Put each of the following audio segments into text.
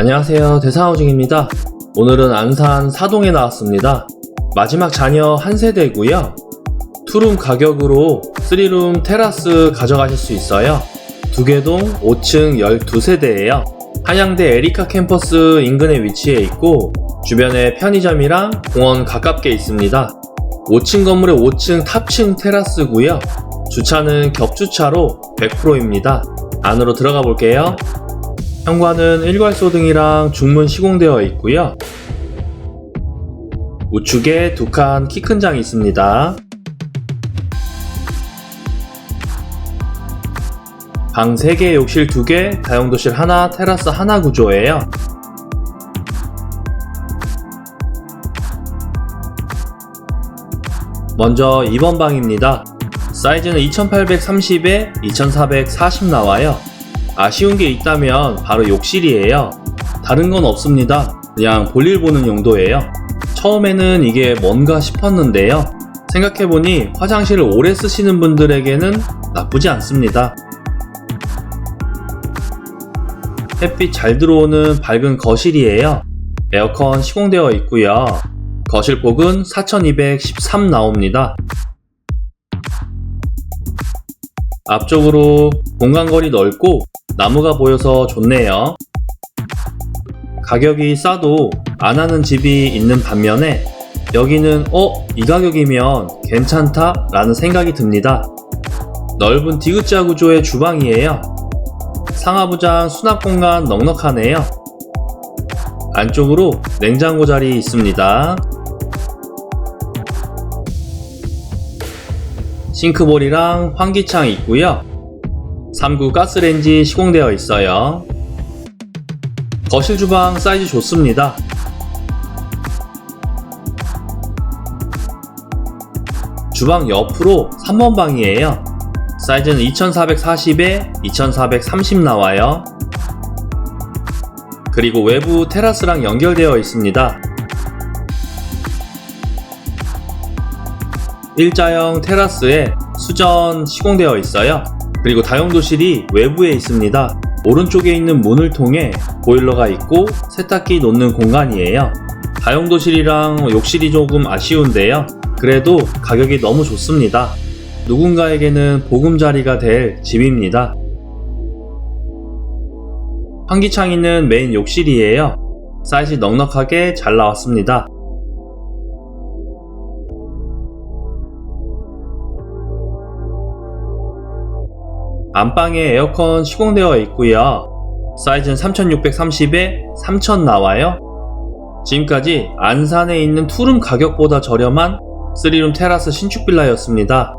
안녕하세요. 대사하우징입니다. 오늘은 안산 사동에 나왔습니다. 마지막 자녀 한 세대고요. 투룸 가격으로 3룸 테라스 가져가실 수 있어요. 두개동 5층 12세대예요. 한양대 에리카 캠퍼스 인근에 위치해 있고 주변에 편의점이랑 공원 가깝게 있습니다. 5층 건물의 5층 탑층 테라스고요. 주차는 겹주차로 100%입니다. 안으로 들어가 볼게요. 현관은 일괄소 등이랑 중문 시공되어 있고요. 우측에 두 칸 키 큰 장이 있습니다. 방 3개, 욕실 2개, 다용도실 하나, 테라스 하나 구조예요. 먼저 2번 방입니다. 사이즈는 2830에 2440 나와요. 아쉬운 게 있다면 바로 욕실이에요. 다른 건 없습니다. 그냥 볼일 보는 용도예요. 처음에는 이게 뭔가 싶었는데요. 생각해보니 화장실을 오래 쓰시는 분들에게는 나쁘지 않습니다. 햇빛 잘 들어오는 밝은 거실이에요. 에어컨 시공되어 있고요. 거실 폭은 4213 나옵니다. 앞쪽으로 공간거리 넓고 나무가 보여서 좋네요. 가격이 싸도 안 하는 집이 있는 반면에 여기는 어? 이 가격이면 괜찮다? 라는 생각이 듭니다. 넓은 디귿자 구조의 주방이에요. 상하부장 수납 공간 넉넉하네요. 안쪽으로 냉장고 자리 있습니다. 싱크볼이랑 환기창 있고요. 3구 가스레인지 시공되어 있어요. 거실 주방 사이즈 좋습니다. 주방 옆으로 3번 방이에요. 사이즈는 2440에 2430 나와요. 그리고 외부 테라스랑 연결되어 있습니다. 일자형 테라스에 수전 시공되어 있어요. 그리고 다용도실이 외부에 있습니다. 오른쪽에 있는 문을 통해 보일러가 있고 세탁기 놓는 공간이에요. 다용도실이랑 욕실이 조금 아쉬운데요. 그래도 가격이 너무 좋습니다. 누군가에게는 보금자리가 될 집입니다. 환기창 있는 메인 욕실이에요. 사이즈 넉넉하게 잘 나왔습니다. 안방에 에어컨 시공되어 있고요. 사이즈는 3630에 3000 나와요. 지금까지 안산에 있는 투룸 가격보다 저렴한 3룸 테라스 신축 빌라였습니다.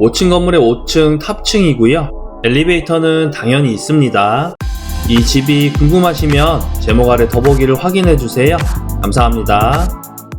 5층 건물의 5층 탑층이고요. 엘리베이터는 당연히 있습니다. 이 집이 궁금하시면 제목 아래 더보기를 확인해 주세요. 감사합니다.